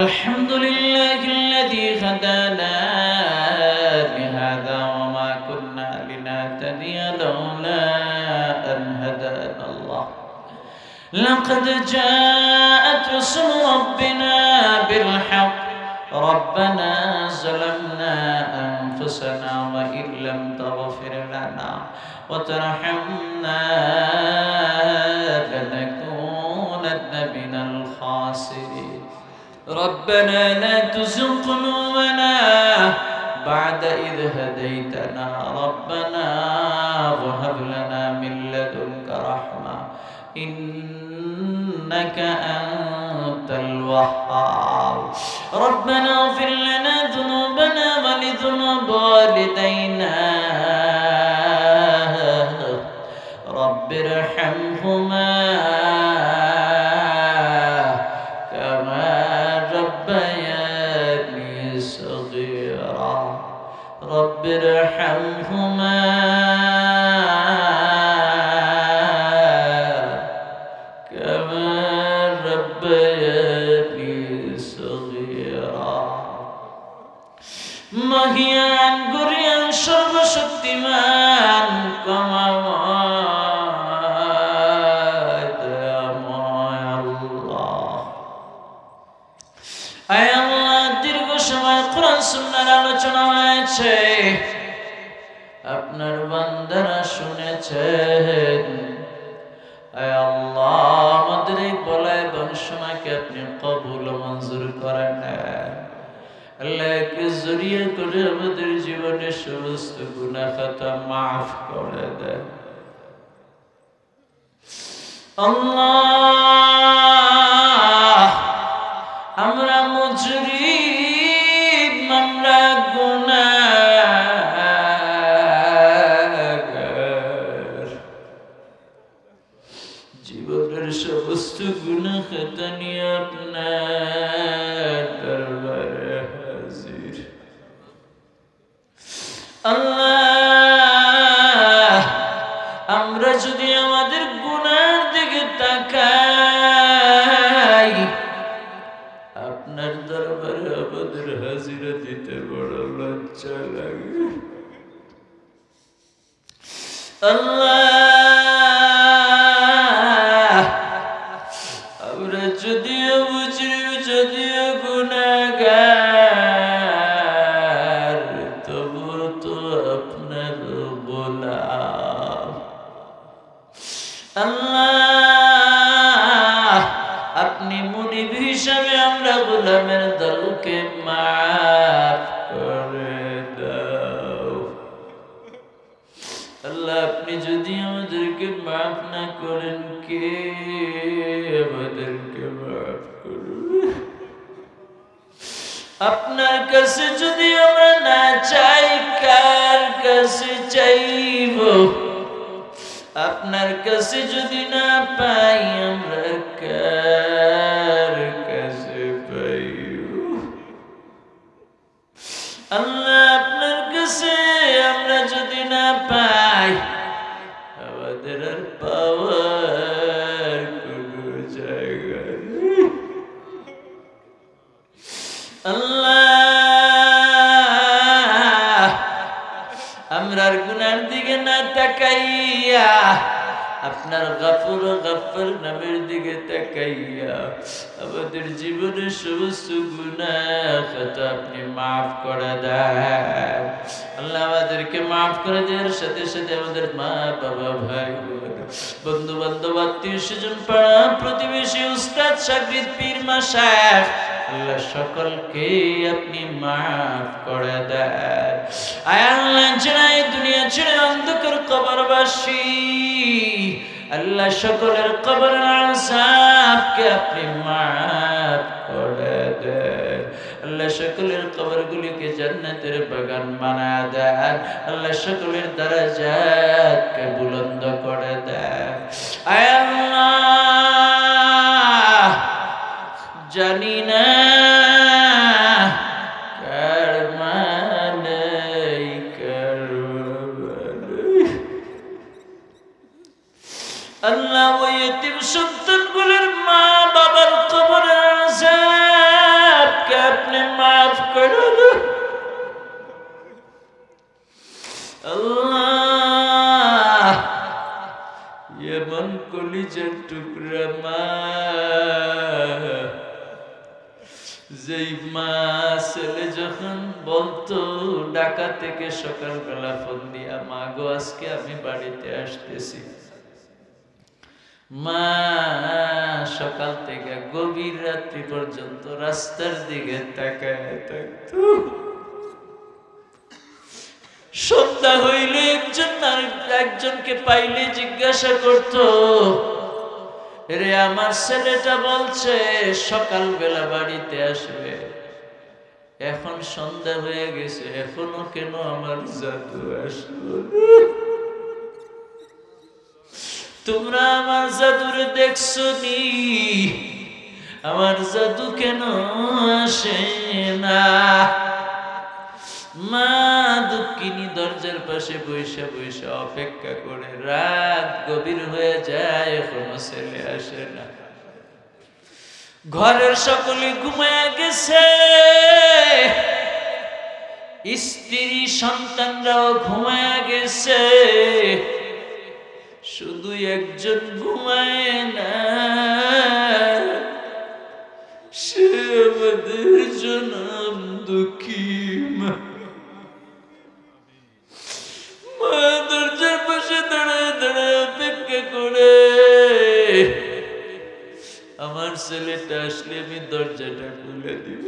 الحمد لله الذي هدانا لهذا وما كنا لنهتدي لولا أن هدانا الله. لقد جاءت رسل ربنا بالحق. ربنا ظلمنا أنفسنا وإن لم تغفر لنا وترحمنا لنكونن من الخاسرين. ربنا لا تزغ قلوبنا بعد إذ هديتنا. ربنا وهب لنا من لدنك رحمة. إنك أنت الوهاب. ربنا اغفر لنا ذنوبنا ولذنوب والدينا. মহিয়ান Gurion সর্বশক্তিমান দীর্ঘ আপনার বান্দারা শুনেছেন। আল্লাহ, আমাদের এই বলায় বংশনাকে আপনি কবুল মঞ্জুর করেন। আল্লাহকে জড়িয়ে করে আমাদের জীবনের সমস্ত গুণা খাতা মাফ করে দেন। আল্লাহ আপনার দরবারে আমাদের হাজিরা দিতে বড় লজ্জা লাগে। আল্লাহ! গোলামের দলকে মাফ করে দাও আল্লাহ, আপনি যদি আমাদেরকে মাফ না করেন, কে আমাদেরকে মাফ আপনার কাছে যদি আমরা না চাই, কার কাছে চাইব? আপনার কাছে যদি না পাই, আমরা কার? আল্লাহ আপনার কাছে আমরা যদি না পাই, আমাদের আর পাওয়ার কোনো জায়গা আল্লাহ আমরার গুনার দিকে না তাকাইয়া আপনার গাফুর গাফর নামের দিকে তাকাইয়া আমাদের জীবনের সমস্ত গুণা কথা আপনি মাফ করে দেন। আল্লাহ আমাদেরকে মাফ করে দেওয়ার সাথে সাথে আমাদের মা, বাবা, ভাই, বোন বন্ধু বান্ধব আত্মীয় স্বজন, পাড়া প্রতিবেশী, উস্তাদ, সাগরিদ, পীর, মাসায় আল্লাহ সকলকে আপনি মাফ করে দেন। আয় আল্লাহ এই দুনিয়া ছেড়ে অন্ধকার কবরবাসী। আল্লাহ সকলের কবরের আসাবকে আপনি মাফ করে দেন। আল্লাহ সকলের কবরগুলিকে জান্নাতের বাগান বানায় দেন। আল্লাহ সকলের দরাজাতকে বুলন্দ করে দেন। আয় আল্লাহ, জানি না কলিজার টুকরা মা মা ছেলে যখন বলতো, ঢাকা থেকে সকালবেলা ফোন দিয়া মা গো আজকে আমি বাড়িতে আসতেছি। মা, সকাল থেকে গভীর রাত্রি পর্যন্ত রাস্তার দিকে তাকায় থাকতো। সন্ধ্যা হইলে একজন একজনকে পাইলে জিজ্ঞাসা করত রে আমার ছেলেটা বলছে, সকালবেলা বাড়িতে আসবে। এখন সন্ধ্যা হয়ে গেছে, এখনও কেন আমার জাদু আসলো তোমরা আমার জাদুরে দেখছ নি? আমার জাদু কেন আসে না? মা দুঃখিনী দরজার পাশে বৈশা বৈশা অপেক্ষা করে, রাত গভীর হয়ে যায় এখনও ছেলে আসে না। ঘরের সকলে ঘুমায় গেছে। স্ত্রী সন্তানরাও ঘুমায় গেছে। শুধু একজন ঘুমায় না, সে আমাদের জনম দুঃখী আমার ছেলেটা আসলে আমি দরজাটা খুলে দিব।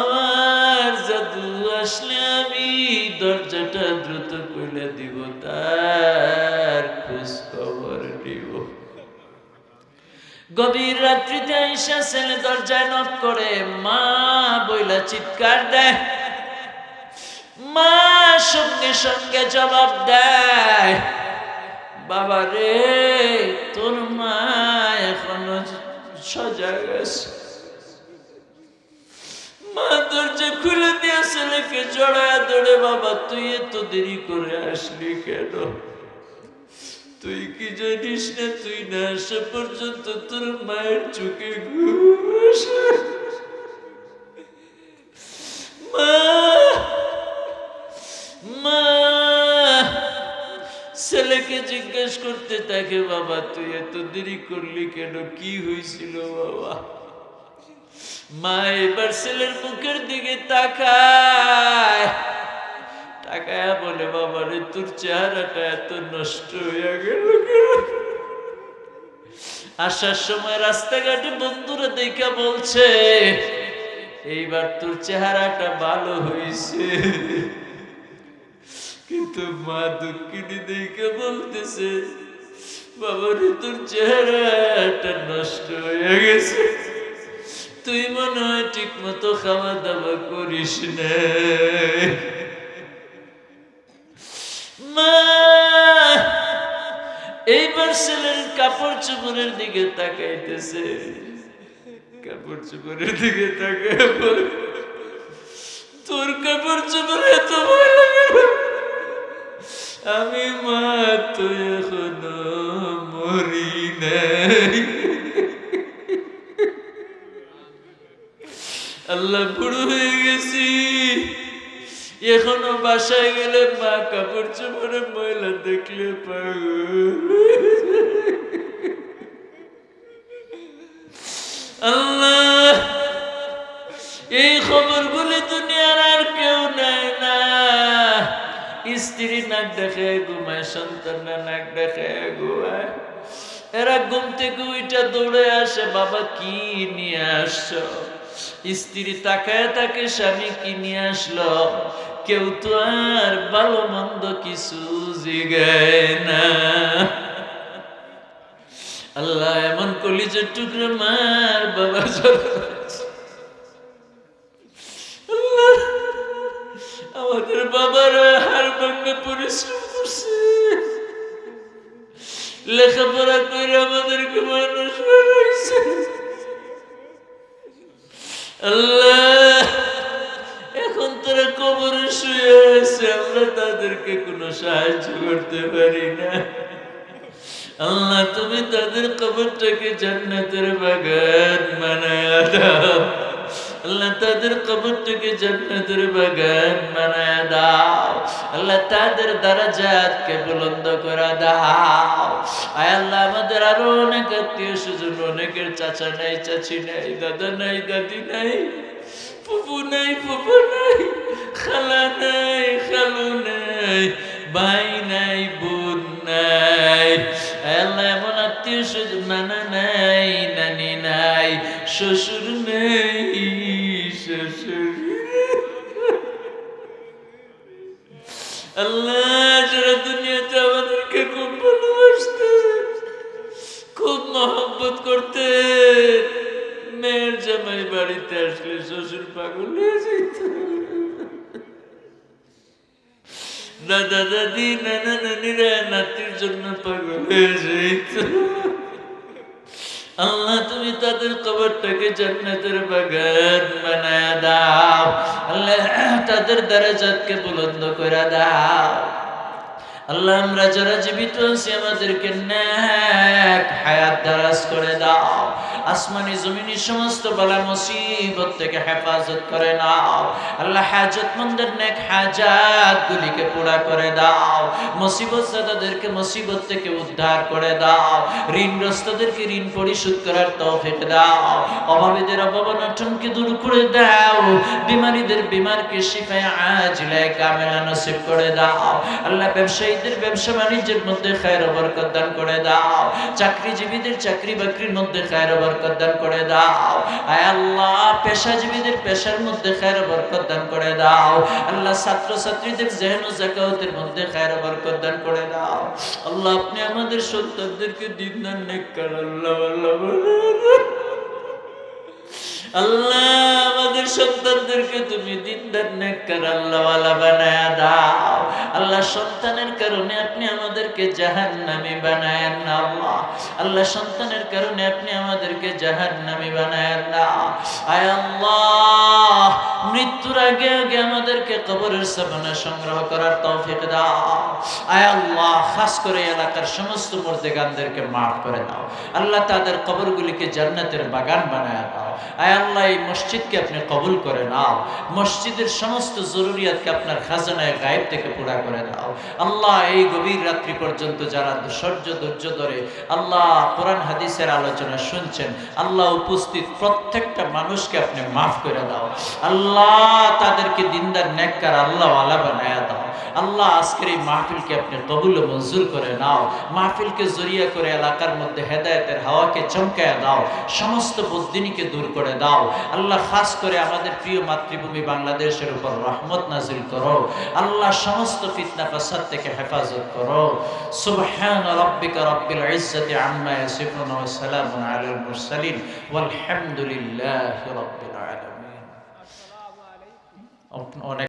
আমার জাদু আসলে আমি দরজাটা দ্রুত খুলে দিব, তার খোঁজ খবর দিব গভীর রাত্রিতে আইসা ছেলে দরজায় নক করে, মা, বইলা চিৎকার দেয়। মা সঙ্গে সঙ্গে জবাব দেয় বাবা রে, তোর মা এখনও সজাগ আছে মা দরজা খুলে দিয়ে ছেলেকে জড়ায় ধরে, বাবা, তুই এত দেরি করে আসলি কেন? তুই কি জানিস না? তুই না আসা পর্যন্ত তোর মায়ের চোখে ঘুম থাকে বাবা, তুই এত দেরি করলি কেন? কি হয়েছিল, বাবা? মা এবার ছেলের মুখের দিকে তাকায়। তাকায় বলে, বাবা রে, তোর চেহারাটা এত নষ্ট হয়ে গেল আসার সময় রাস্তাঘাটে বন্ধুরা দেখা বলছে, এইবার তোর চেহারাটা ভালো হয়েছে। কিন্তু মা দুঃখিনী দেখে বলতেছে বাবা রে তোর চেহারাটা নষ্ট হয়ে গেছে তুই মনে হয় ঠিক মতো খাওয়া দাওয়া করিস না মা, এইবার ছেলের কাপড় চোপড়ের দিকে তাকাইতেছে কাপড় চোপড়ের দিকে বলে, তোর কাপড় চোপড় এত না? আমি এখনও মরি নাই। আল্লাহ বুড়ো হয়ে গেছি। এখনও বাসায় গেলে মা কাপড় চোপড়ে ময়লা দেখলে পাগল। আল্লাহ স্ত্রী নাক দেখে ঘুমায় সন্তানরা নাক দেখে ঘুমায় এরা ঘুম থেকে ওইটা দৌড়ে আসে, বাবা, কি নিয়ে আসছো? স্ত্রী তাকায় তাকে, স্বামী, কি নিয়ে আসলো? কেউ তো আর ভালো মন্দ কিছু জিগায় না। আল্লাহ এমন কলিজের টুকরো মার বাবার আমাদের বাবারা হার ভাঙ্গে পরিশ্রম করছে লেখাপড়া করে আমাদেরকে মানুষ বানাইছে আল্লাহ এখন তারা কবরে শুয়ে আছে আমরা তাদেরকে কোনো সাহায্য করতে পারি না আল্লাহ তুমি তাদের কবরটাকে জান্নাতের বাগান বানায় দাও তাদের কবরটাকে জান্নাতের বাগান বানায় দাও। আল্লাহ তাদের বুলন্দ দাও। আয় আল্লাহ, আমাদের আরও অনেক আত্মীয় স্বজন অনেকের চাচা নাই, চাচি নাই, দাদা নাই, দাদি নাই, ফুফু নাই ফুফু নাই, খালা নাই, খালু নাই, ভাই নাই, বোন নাই। আল্লাহ, এমন আত্মীয় স্বজন নানা নাই, নানি নাই, শ্বশুর দাদা, দাদি, নানা, নানিরা, নাতির জন্য পাগল হয়ে যেত আল্লাহ, তুমি তাদের কবরটাকে জান্নাতের বাগান বানায় দাও। আল্লাহ, তাদের বুলন্দ করে দাও। আল্লাহ, আমরা যারা জীবিত আছি, আমাদেরকে ন্যাক হায়াত দারাজ করে দাও। আসমানি জমিনি সমস্ত বালা মুসিবত থেকে হেফাজত করে নাও। আল্লাহ হাজতমন্দের নেক হাজাত গুলিকে পুরা করে দাও। মুসিবত সাদাদেরকে মুসিবত থেকে উদ্ধার করে দাও। ঋণগ্রস্তদেরকে ঋণ পরিশোধ করার তৌফিক দাও। অভাবীদের অভাব অনটনকে দূর করে দাও। বিমারীদের বিমারকে শিফায় আজিলায় কামেলা নসিব করে দাও। আল্লাহ ব্যবসায়ীদের ব্যবসা বাণিজ্যের মধ্যে খায়ের বরকত দান করে দাও। চাকরিজীবীদের চাকরি বাকরির মধ্যে খায়ের বরকত দান করে দাও। আয় আল্লাহ, পেশাজীবীদের পেশার মধ্যে খায়ের বরকত দান করে দাও। আল্লাহ ছাত্র ছাত্রীদের জেহেন মধ্যে খায়ের বরকত দান করে দাও। আল্লাহ, আপনি আমাদের সন্তানদেরকে দিন দান আল্লাহ আল্লাহ আল্লাহ। আমাদের সন্তানদেরকে তুমি দিনদার নেককার আল্লাহওয়ালা বানায়া আল্লাহ সন্তানের কারণে আপনি আমাদেরকে জাহান্নামী বানায়েন না, আল্লাহ। আল্লাহ, সন্তানের কারণে আপনি আমাদেরকে জাহান্নামী বানায়েন না। আয় আল্লাহ, মৃত্যুর আগে আগে আমাদেরকে কবরের সাবানা সংগ্রহ করার তৌফিক দাও। আয় আল্লাহ, খাস করে এলাকার সমস্ত মুর্দেগানদেরকে মাফ করে দাও। আল্লাহ, তাদের কবরগুলিকে জান্নাতের বাগান বানায় দাও। এই মসজিদকে আপনি কবুল করে নাও। মসজিদের সমস্ত জরুরিয়াতকে আপনার খাজানায় গায়েব থেকে পুরা করে দাও। আল্লাহ, এই গভীর রাত্রি পর্যন্ত যারা সহ্য ধৈর্য ধরে আল্লাহ কোরআন, হাদিসের আলোচনা শুনছেন, আল্লাহ উপস্থিত প্রত্যেকটা মানুষকে আপনি মাফ করে দাও। আল্লাহ তাদেরকে দিনদার আল্লাহ আলা বানায়া দাও। আল্লাহ, আজকের এই মাহফিলকে আপনি কবুল মঞ্জুর করে নাও। মাহফিলকে জরিয়া করে এলাকার মধ্যে হেদায়েতের হাওয়াকে চমকায় দাও। সমস্ত দূর করে দাও। আল্লাহ, খাস করে আমাদের প্রিয় মাতৃভূমি বাংলাদেশের উপর রহমত নাজিল করো। আল্লাহ, সমস্ত ফিতনা ফাসাদ থেকে হেফাজত করো সুবহান রাব্বিকা রাব্বিল ইজ্জাতি আম্মা ইয়াসিফুন ওয়া সালামুন আলাল মুরসালিন ওয়াল হামদুলিল্লাহি রাব্বিল আলামিন অনেক